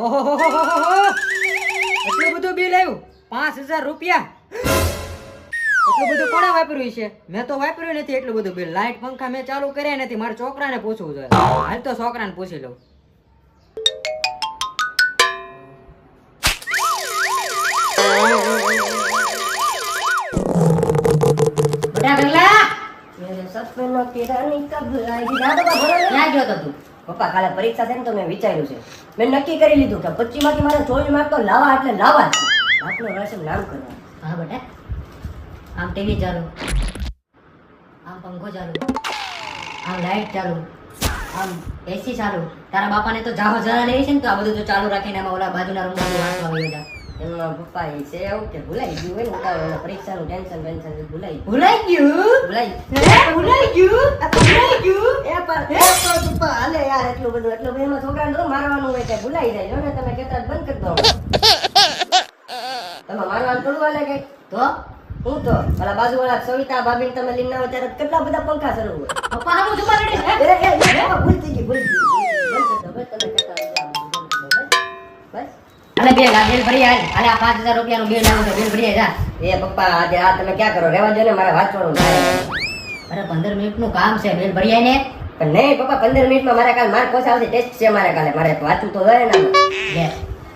ઓહો એટલું બધું બિલ આવ્યું પાંચ હજાર રૂપિયા. એટલું બધું કોણે વાપર્યું છે? મેં તો વાપર્યું નથી એટલું બધું બિલ લાઇટ પંખા મેં ચાલુ કર્યા નથી. મારા છોકરાને પૂછવું જોઈએ હાલ તો છોકરાને પૂછી લઉં. બટા ગંગલા. મેરે સપનો કબ આएगी ના ભરો ને. ગયો તો તું? પપ્પા, કાલે પરીક્ષા છે ને તો મેં વિચાર્યું છે. મેં નક્કી કરી લીધું કે પચીસમાંથી મારે ચોવીસ માર્ક તો લાવવા એટલે લાવા જ. આપનું રહેશે નામ કરવા હા, બેટા. આમ ટીવી ચાલુ. આમ પંખો ચાલુ. આમ લાઈટ ચાલુ. આમ એસી ચાલુ. તારા બાપાને તો જાહો જરા લેવી છે ને તો આ બધું તો ચાલુ રાખીને એમાં ઓલા બાજુના રૂમમાં વાંચવા આવી જા એમાં પપ્પા એ છે એવું કે ભૂલાઈ ગયું હોય ને ઉતાવળ પરીક્ષાનું ટેન્શન ટેન્શન ભૂલાઈ. ભૂલાઈ ગયું ભૂલાઈ ભૂલાઈ ગયું ભૂલાઈ ગયું એ પણ પપ્પા હાલે યાર એટલું બધું એટલું બધું એમાં છોકરાને તો મારવાનું હોય કે ભૂલાઈ જાય ને તમે કહેતા બંધ કરી દો તમે મારવાનું થોડું હાલે કે તો હું તો પેલા બાજુવાળા સવિતા ભાભીને તમે લઈને આવો ત્યારે કેટલા બધા પંખા શરૂ હોય પપ્પા જુમા રેડી ભૂલ થઈ ગઈ, ભૂલ થઈ ગઈ. તમે બસ. અલે બે આ બિલ ભરી આલ. અલે આ 5000 રૂપિયાનું બિલ આવું છે બિલ ભરી જા એ પપ્પા આજે આ તમે ક્યાં કરો? રહેવા દો ને મારે વાંચવાનું અરે 15 મિનિટનું કામ છે બિલ ભરી આય પણ નહીં પપ્પા પંદર મિનિટમાં મારે કાલે માર પોસા આવશે ટેસ્ટ છે મારે કાલે. મારે વાંચવું તો હોય ને લે.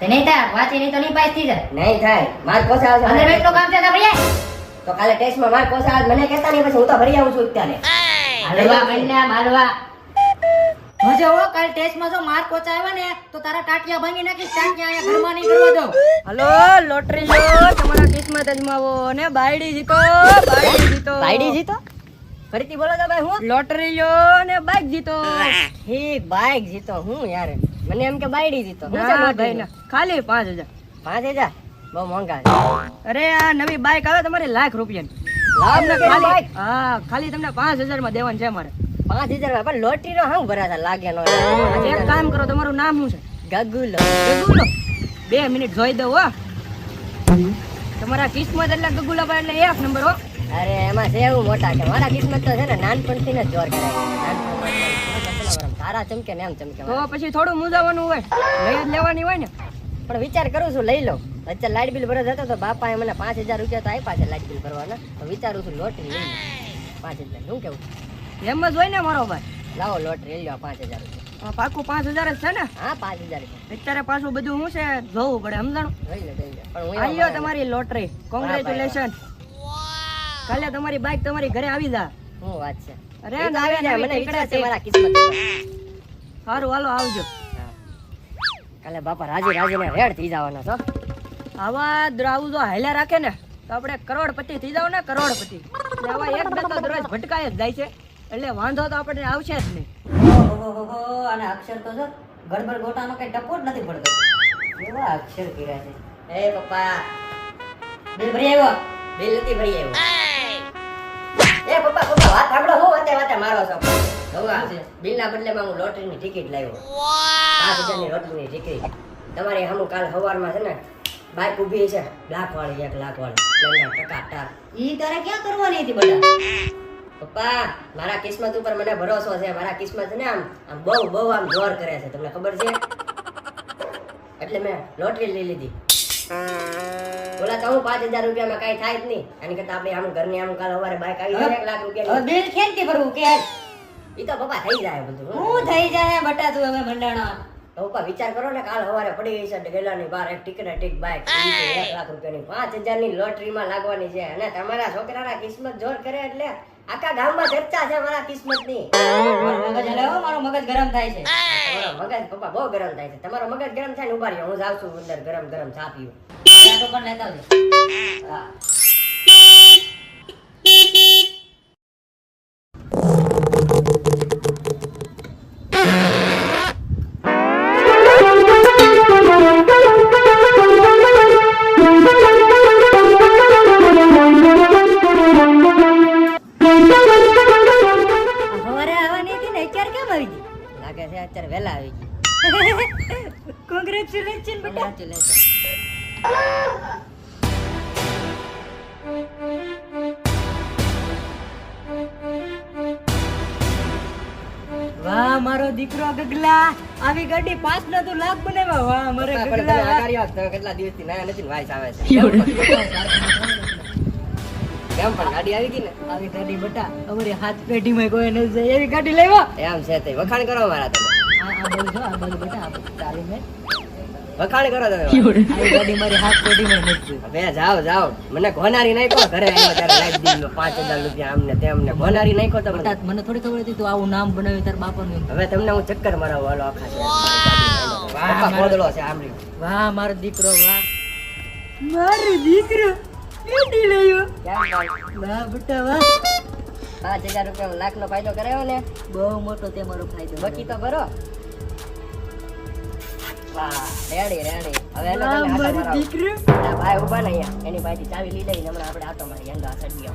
તે નહીં થાય વાંચી નહીં તો નહીં પાસ થઈ જાય. નહીં થાય. માર્ક પોસા આવશે 15 મિનિટનું કામ છે તો ભરી તો કાલે ટેસ્ટમાં માર્ક પોસા આવે મને કહેતા નહીં પછી હું તો ભરી આવું છું અત્યારે. હલવા કન્યા માલવા. હજે હો કાલ ટેસ્ટમાં જો માર્ક ઓછા આવ્યા ને તો તારા ટાટિયા ભાંગી નાખી ટાટિયા અહીંયા ઘરમાં નહીં કરવા દઉં. હલો લોટરી લો તમારા કિસ્મત અજમાવો ને બાયડી જીતો બાયડી જીતો. બાયડી જીતો? ફરીથી બોલો તો ભાઈ હું? લોટરી લો ને બાઈક જીતો. ઠીક બાઈક જીતો હું યાર? મને એમ કે બાયડી જીતો. હું છે ના ભાઈ ના. ખાલી પાંચ હજાર. પાંચ હજાર? બહુ મોંઘા છે. અરે આ નવી બાઈક આવે તમારી લાખ રૂપિયાની. લાખ ખાલી હા ખાલી તમને પાંચ હજારમાં દેવાનું છે મારે પાંચ હજાર પણ લોટરી નો હું ભરાતા લાગે નો એક કામ કરો તમારું નામ શું છે? ગગુલો. ગગુલો? બે મિનિટ જોઈ દઉં હો. તમારા કિસ્મત એટલે ગગુલા ભાઈ એટલે એક નંબર હો. અરે એમાં છે એવું મોટા છે. મારા કિસ્મત તો છે ને નાનપણથી ને જોર કરાય તારા ચમકે ને એમ ચમકે. તો પછી થોડું મૂંઝાવાનું હોય લઈ જ લેવાની હોય ને. પણ વિચાર કરું છું લઈ લો અત્યારે લાઇટ બિલ ભરત હતો તો બાપાએ મને પાંચ હજાર રૂપિયા તો આપ્યા છે લાઇટ બિલ ભરવાના. તો વિચારું છું લોટરી પાંચ હજાર શું કેવું? એમ જ હોય ને મારો ભાઈ. લાવો લોટરી લ્યો પાંચ હજાર રૂપિયા. પાકું પાંચ હજાર જ છે ને? હા પાંચ હજાર અત્યારે પાછું બધું હું છે જોવું પડે સમજાણું? આલ્યો તમારી લોટરી. કોંગ્રેચ્યુલેશન કાલે તમારી બાઈક તમારી ઘરે આવી જા. હું વાત છે? અરે આવી જાય, મને ટીકડા છે. મારા કિસ્મત સારું હાલો આવજો. કાલે બાપા રાજી રાજીને રેડ થઈ જવાના છો. આવા દ્રાવું જો હાલ્યા રાખે ને તો આપણે કરોડપતિ થઈ જાવ ને કરોડપતિ. આવા એક બે તો દરરોજ ભટકાય જ જાય છે. એટલે વાંધો તો આપણને આવશે જ નહીં. ઓહોહોહો, અને અક્ષર તો જો ગડબડ ગોટાનો કઈ ટપો નથી પડતો. એવા અક્ષર કર્યા છે. એ પપ્પા બિલ ભરી આવ્યો? બિલ નથી ભરી આવ્યો. એ પપ્પા પપ્પા વાત સાંભળો હું વાતે વાતે મારો છો. જોવા બિલ ના બદલે હું લોટરીની ટિકિટ લાવ્યો. પાંચ હજારની લોટરીની ટિકિટ. તમારી હમું કાલ સવારમાં છે ને બાઈક ઊભી છે લાખ વાળી એક લાખ વાળી ટકા ટકાટાક ઈ તારે ક્યાં કરવાની હતી બધા? પપ્પા મારા કિસ્મત ઉપર મને ભરોસો છે. મારા કિસ્મત ને આમ આમ બહુ બહુ આમ જોર કરે છે. તમને ખબર છે? એટલે મેં લોટરી લઈ લીધી. બોલા તો હું પાંચ હજાર રૂપિયામાં કાંઈ થાય જ નહીં. એની કરતા આપણે આમ ઘરની આમ કાલ સવારે બાઇક આવી જાય એક લાખ રૂપિયા બિલ ખેંચતી ભરવું કે એ તો પપ્પા થઈ જાય બધું હું. થઈ જાય બટા તું હવે મંડાણો તો પપ્પા વિચાર કરો ને કાલ સવારે પડી છે ગેલાની બાર એક ને ટીક બાઈક એક લાખ રૂપિયાની. પાંચ હજારની લોટરીમાં લાગવાની છે. અને તમારા છોકરાના કિસ્મત જોર કરે એટલે આખા ગામમાં ચર્ચા છે મારા કિસ્મતની. ની મગજ હલે મારો મગજ ગરમ થાય છે. મગજ પપ્પા બહુ ગરમ થાય છે. તમારો મગજ ગરમ થાય ને ઊભા રહ્યો. હું જાઉં છું અંદર ગરમ ગરમ ચા પીવું. તો પણ લેતા આવજે. હા. કોંગ્રેચ્યુલેશન બેટા Congratulations. વાહ મારો દીકરો ગગલા. આવી ગાડી પાસ ન તું લાખ બનાવ્યા. વાહ મારે ગગલા. કેટલા દિવસથી નાયા નથી ને વાઈસ આવે છે. કેમ પણ ગાડી આવી ગઈ ને? આવી ગાડી બટા અમારી હાથ પેઢીમાં કોઈ નથી. જાય એવી ગાડી લેવા. એમ છે તે. વખાણ કરો મારા તમે. આ આ બધું જો આ બધું બટા આ બધું ચાલી મેં વખાણ કરો તમે મારી હાથ પેઢીમાં નથી હવે જાઓ જાઓ. મને ઘોનારી નાખો ઘરે આવ્યો ત્યારે લાઈટ બિલ પાંચ હજાર રૂપિયા આમને તેમને. ઘોનારી નાખો તો મને. મને થોડી ખબર હતી તું આવું નામ બનાવ્યું તાર બાપાનું હવે તમને હું ચક્કર મરાવું હાલો આખા વાહ, છે આમરી વાહ મારો દીકરો વાહ. મારો દીકરો વાહ બટા વાહ. પાંચ હજાર રૂપિયા લાખ નો ફાયદો કરાયો ને બહુ મોટો તે મારો ફાયદો બાકી તો કરો વાહ રેડી રેડી. હવે એનો તમે આટો મારો મરાવો. દીકરો. આ ભાઈ ઊભા ને અહીંયા. એની પાસેથી ચાવી લઈ લઈને હમણાં આપણે આટો મારી એંડો આ સડી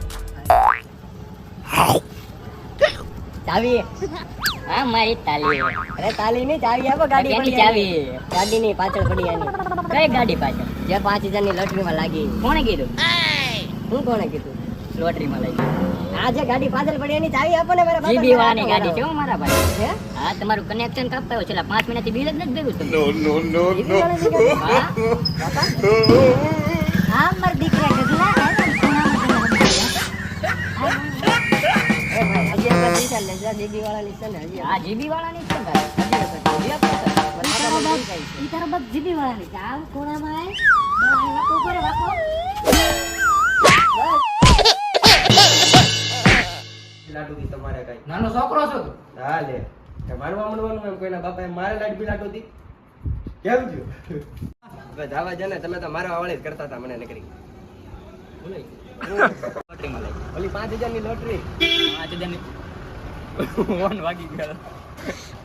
ચાવી? હા મારી તાલી. અરે તાલી ની ચાવી આપો ગાડી પડી ચાવી? ગાડી ગાડીની પાછળ પડી એની કઈ ગાડી પાછળ? જે પાંચ હજારની લોટરીમાં લાગી. કોણે કીધું? હું કોણે કીધું? લોટરીમાં લઈ આ જે ગાડી પાછળ પડી એની ચાવી આપો ને મારા બાપા જીબી મારા વાળાની ગાડી છે આટો હો મારા ભાઈ હે? હા તમારું કનેક્શન કાપાયો છેલ્લા પાંચ મિનિટથી બિલ જ નથી ભેગું થતું જીબી વાળાની ગાડી? હા બાપા? હા મારા દીકરા ગગલા એ ભાઈ, હજી એક જ વિચાર લે, જા જીબી વાળાની છે ને, હજી એક. હા જીબી વાળાની જ છે ને તારે. હજી એક જ. હજી એક જ. બરાબર નહીં કાંઈ છે. ઈ તારા બાપ જીબી વાળાની છે આવ કોણામાં આય બરાબર, વાકો કરે વાકો લાડુથી તમારે કઈ? નાનો છોકરો છો તું? હા લે. કે મારવા એમ કોઈના બાપાએ મારે લાડ બી લાડુથી કેમ થયું? હવે ધાવા છે ને તમે તો મારવા વાળી જ કરતા હતા મને નકરી. લોટરીમાં લઈ. ઓલી પાંચ હજારની લોટરી. પાંચ હજારની. ફોન વાગી ગયો.